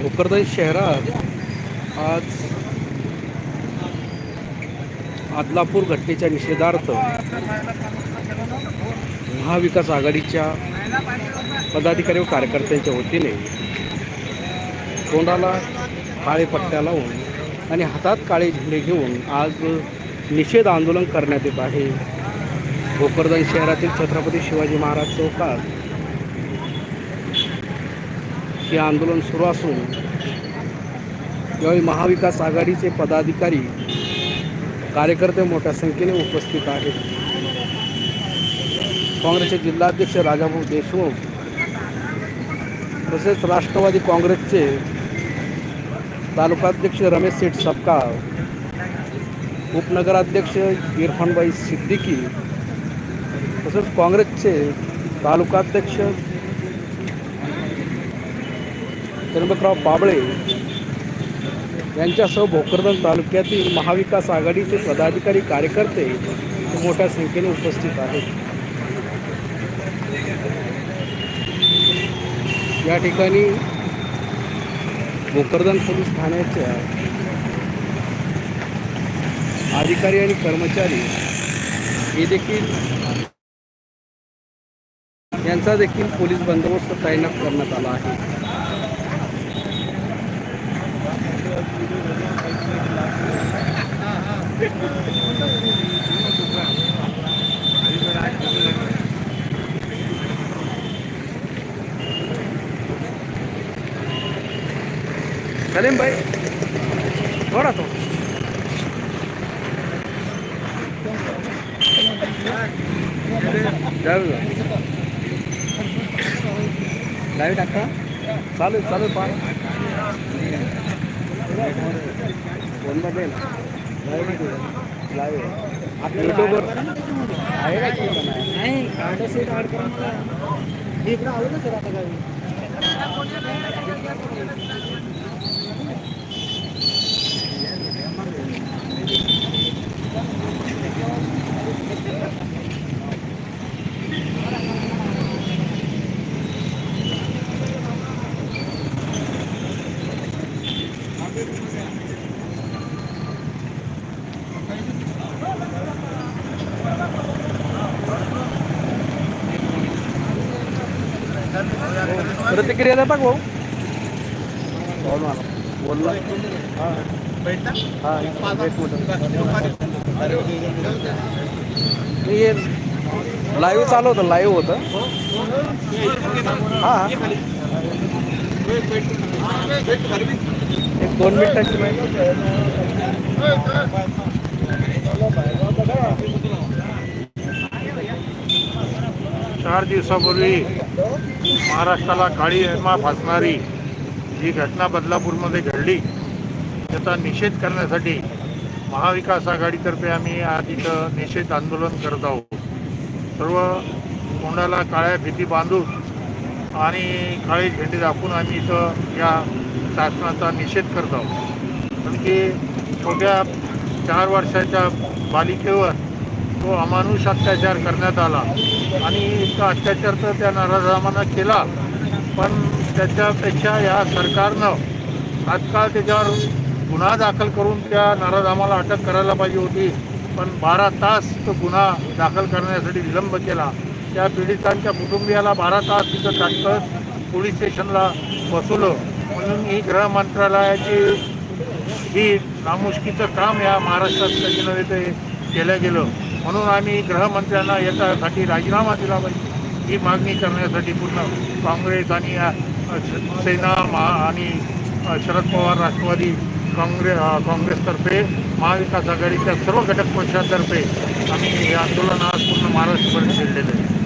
भोकरदन शहरात आज आदलापूर घटनेच्या निषेधार्थ महाविकास आघाडीच्या पदाधिकारी व कार्यकर्त्यांच्या वतीने तोंडाला काळे पट्ट्या लावून आणि हातात काळे झेंडे घेऊन आज निषेध आंदोलन करण्यात येत आहे. भोकरदन शहरातील छत्रपती शिवाजी महाराज चौकात हे आंदोलन सुरू असून यावेळी महाविकास आघाडीचे पदाधिकारी कार्यकर्ते मोठ्या संख्येने उपस्थित आहेत. काँग्रेसचे जिल्हाध्यक्ष राजाभाऊ देशमुख तसेच राष्ट्रवादी काँग्रेसचे तालुकाध्यक्ष रमेश सेठ सपकाळ उपनगराध्यक्ष इरफानबाई सिद्दीकी तसेच काँग्रेसचे तालुकाध्यक्ष त्र्यंबकराव बाबळे यांच्यासह भोकरदन तालुक्यातील महाविकास आघाडीचे पदाधिकारी कार्यकर्ते मोठ्या संख्येने उपस्थित आहेत. या ठिकाणी भोकरदन पोलीस ठाण्याच्या अधिकारी आणि कर्मचारी हे देखील यांचा देखील पोलीस बंदोबस्त तैनात करण्यात आला आहे. सलीम भाई थोड़ा तो. लाईव्ह टाका चालेल चालेल युट्यूबवर आहे. का नाही? कार्ड सीट करून इकडं सर आता गावी? प्रतिक्रिया देता भाऊ. मला बोलला हां मी हे लाईव्ह चालू होतं लाईव्ह होतं. हां. एक दोन मिनिटाची माहिती. चार दिवसापूर्वी महाराष्ट्राला काळी एमा फासणारी जी घटना बदलापूरमध्ये घडली त्याचा निषेध करण्यासाठी महाविकास आघाडीतर्फे आम्ही आज इथं निषेध आंदोलन करत आहोत. सर्व तोंडाला काळ्या भीती बांधून आणि काळे झेंडे दाखवून आम्ही इथं या शासनाचा निषेध करत आहोत. कारण की छोट्या चार वर्षाच्या बालिकेवर तो अमानुष अत्याचार करण्यात आला. आणि इतका अत्याचार तर त्या नराधामानं केला. पण त्याच्यापेक्षा या सरकारनं तात्काळ त्याच्यावर गुन्हा दाखल करून त्या नराधामाला अटक करायला पाहिजे होती. पण बारा तास तो गुन्हा दाखल करण्यासाठी विलंब केला. त्या पीडितांच्या कुटुंबियाला बारा तास तिथं तात्काळ पोलीस स्टेशनला बसवलं. म्हणून ही गृह मंत्रालयाची ही नामुष्कीचं काम या महाराष्ट्रात कधी नव्हे ते केलं गेलं. म्हणून आम्ही गृहमंत्र्यांना याच्यासाठी राजीनामा दिला पाहिजे. ही मागणी करण्यासाठी पूर्ण काँग्रेस आणि सेना महा आणि शरद पवार राष्ट्रवादी काँग्रेस काँग्रेसतर्फे महाविकास आघाडीच्या सर्व घटक पक्षातर्फे आम्ही हे आंदोलन आज पूर्ण महाराष्ट्रभर केलेलं आहे.